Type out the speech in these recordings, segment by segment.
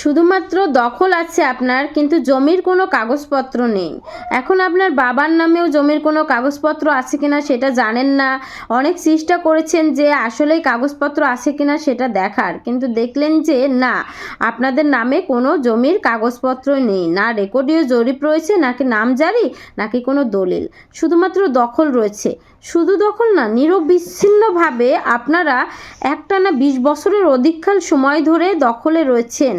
শুধুমাত্র দখল আছে আপনার, কিন্তু জমির কোনো কাগজপত্র নেই। এখন আপনার বাবার নামেও জমির কোনো কাগজপত্র আছে কিনা সেটা জানেন না। অনেক চেষ্টা করেছেন যে আসলেই কাগজপত্র আছে কিনা সেটা দেখার, কিন্তু দেখলেন যে না, আপনাদের নামে কোনো জমির কাগজপত্র নেই। না রেকর্ডীয় জরিপ রয়েছে, নাকি নাম জারি, নাকি কোনো দলিল। শুধুমাত্র দখল রয়েছে। শুধু দখল না, নিরবিচ্ছিন্নভাবে আপনারা একটানা বিশ বছরের অধিককাল সময় ধরে দখলে রয়েছেন।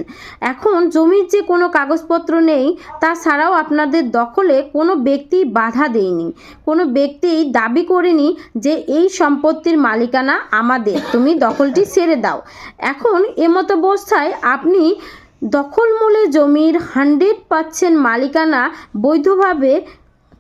এখন জমির যে কোনো কাগজপত্র নেই তাছাড়াও আপনাদের দখলে কোনো ব্যক্তি বাধা দেয়নি। কোনো ব্যক্তি দাবি করেনি যে এই সম্পত্তির মালিকানা আমাদের। তুমি দখলটি ছেড়ে দাও। এখন এমতো অবস্থায় আপনি দখলমূলে জমির হান্ড্রেড পার্সেন্ট মালিকানা বৈধভাবে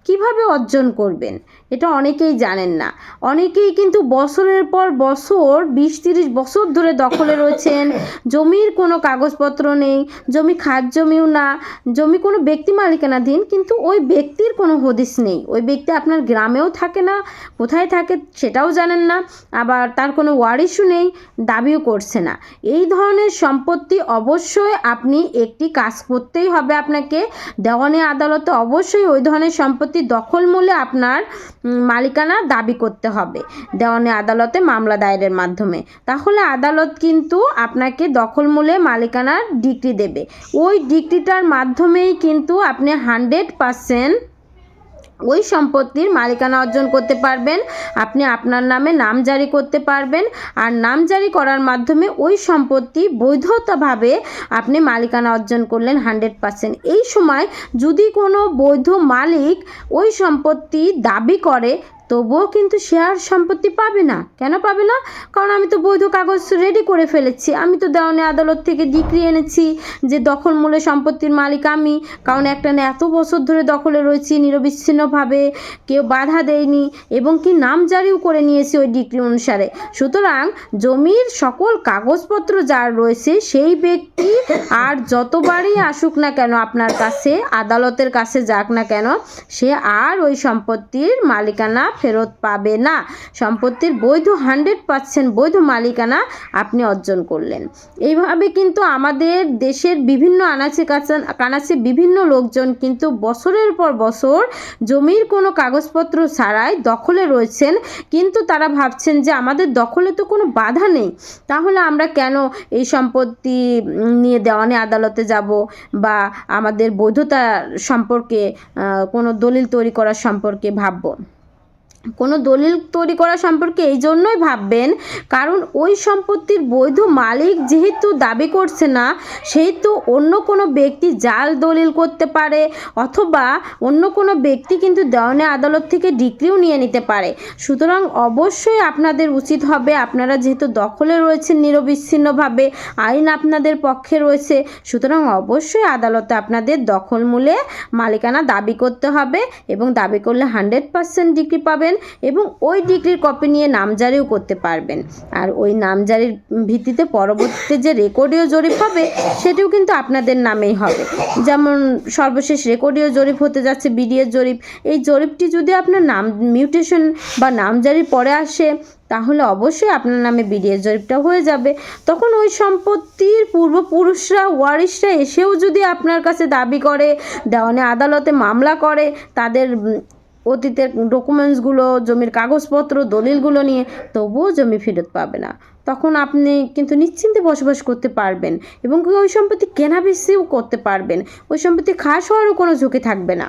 কীভাবে অর্জন করবেন? এটা অনেকেই জানেন না। অনেকেই কিন্তু বছরের পর বছর, বিশ তিরিশ বছর ধরে দখলে রয়েছেন। জমির কোনো কাগজপত্র নেই, জমি খাস জমিও না, জমি কোনো ব্যক্তি মালিকানাধীন কিন্তু ওই ব্যক্তির কোনো হদিস নেই। ওই ব্যক্তি আপনার গ্রামেও থাকে না, কোথায় থাকে সেটাও জানেন না, আবার তার কোনো ওয়ারিশও নেই, দাবিও করছে না। এই ধরনের সম্পত্তি অবশ্যই আপনি একটি কাজ করতেই হবে আপনাকে। দেওয়ানি আদালতে অবশ্যই ওই ধরনের সম্পত্তি দখল মূলে আপনার মালিকানা দাবি করতে হবে দেওয়ানি আদালতে মামলা দায়েরের মাধ্যমে। তাহলে আদালত কিন্তু আপনাকে দখল মূলে মালিকানার ডিগ্রি দেবে। ওই ডিগ্রিটার মাধ্যমেই কিন্তু আপনি হান্ড্রেড পারসেন্ট ওই সম্পত্তির মালিকানা অর্জন করতে পারবেন, আপনি আপনার নামে নাম জারি করতে পারবেন, আর নাম জারি করার মাধ্যমে ওই সম্পত্তি বৈধতাভাবে আপনি মালিকানা অর্জন করলেন হান্ড্রেড পার্সেন্ট। এই সময় যদি কোনো বৈধ মালিক ওই সম্পত্তি দাবি করে তবুও কিন্তু শেয়ার সম্পত্তি পাবে না। কেন পাবে না? কারণ আমি তো বৈধ কাগজ রেডি করে ফেলেছি। আমি তো দেওয়ানি আদালত থেকে ডিগ্রি এনেছি যে দখল মূলে সম্পত্তির মালিক আমি। কারণ একটা না, এত বছর ধরে দখলে রয়েছি, নিরবিচ্ছিন্নভাবে কেউ বাধা দেয়নি এবং কি নাম জারিও করে নিয়েছি ওই ডিগ্রি অনুসারে। সুতরাং জমির সকল কাগজপত্র যার রয়েছে সেই ব্যক্তি আর যতবারই আসুক না কেন আপনার কাছে, আদালতের কাছে যাক না কেন, সে আর ওই সম্পত্তির মালিকানা ফেরত পাবে না। সম্পত্তির বৈধ হান্ড্রেড পার্সেন্ট বৈধ মালিকানা আপনি অর্জন করলেন। এইভাবে কিন্তু আমাদের দেশের বিভিন্ন আনাচে কানাচে বিভিন্ন লোকজন কিন্তু বছরের পর বছর জমির কোনো কাগজপত্র ছাড়াই দখলে রয়েছেন। কিন্তু তারা ভাবছেন যে আমাদের দখলে তো কোনো বাধা নেই। তাহলে আমরা কেন এই সম্পত্তি নিয়ে দেওয়ানি আদালতে যাব বা আমাদের বৈধতা সম্পর্কে কোনো দলিল তৈরি করার সম্পর্কে ভাববো? কোনো দলিল তৈরি করা সম্পর্কে এই জন্যই ভাববেন। কারণ ওই সম্পত্তির বৈধ মালিক যেহেতু দাবি করছে না, সেহেতু অন্য কোনো ব্যক্তি জাল দলিল করতে পারে অথবা অন্য কোনো ব্যক্তি কিন্তু দেওয়ানি আদালত থেকে ডিগ্রিও নিয়ে নিতে পারে। সুতরাং অবশ্যই আপনাদের উচিত হবে, আপনারা যেহেতু দখলে রয়েছেন নিরবিচ্ছিন্নভাবে, আইন আপনাদের পক্ষে রয়েছে, সুতরাং অবশ্যই আদালতে আপনাদের দখল মূলে মালিকানা দাবি করতে হবে এবং দাবি করলে হান্ড্রেড পার্সেন্ট ডিগ্রি পাবেন। এবং ওই ডিগ্রির কপি নিয়ে নামজারিও করতে পারবেন। আর ওই নামজারির ভিত্তিতে পরবর্তীতে যে রেকর্ডীয় জরিপ হবে, সেটিও কিন্তু আপনাদের নামেই হবে। যেমন সর্বশেষ রেকর্ডীয় জরিপ হতে যাচ্ছে বিডিএর জরিপ। এই জরিপটি যদি আপনার নাম, মিউটেশন বা নামজারির পরে আসে, তাহলে অবশ্যই আপনার নামে বিডিএস জরিপটা হয়ে যাবে। তখন ওই সম্পত্তির পূর্বপুরুষরা, ওয়ারিশরা এসেও যদি আপনার কাছে দাবি করে, দেওয়ানি আদালতে মামলা করে, তাদের অতীতের ডকুমেন্টসগুলো জমির কাগজপত্র, দলিলগুলো নিয়ে তবুও জমি ফেরত পাবে না। তখন আপনি কিন্তু নিশ্চিন্তে বসবাস করতে পারবেন এবং ওই সম্পত্তি কেনা বেশিও করতে পারবেন। ওই সম্পত্তি খাস হওয়ারও কোনো ঝুঁকি থাকবে না।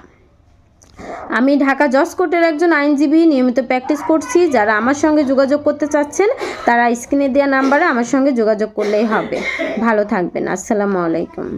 আমি ঢাকা জজ কোর্টের একজন আইনজীবী নিয়মিত প্র্যাকটিস করছি। যারা আমার সঙ্গে যোগাযোগ করতে চাচ্ছেন, তারা স্ক্রিনে দেওয়া নাম্বারে আমার সঙ্গে যোগাযোগ করলেই হবে। ভালো থাকবেন। আসসালামু আলাইকুম।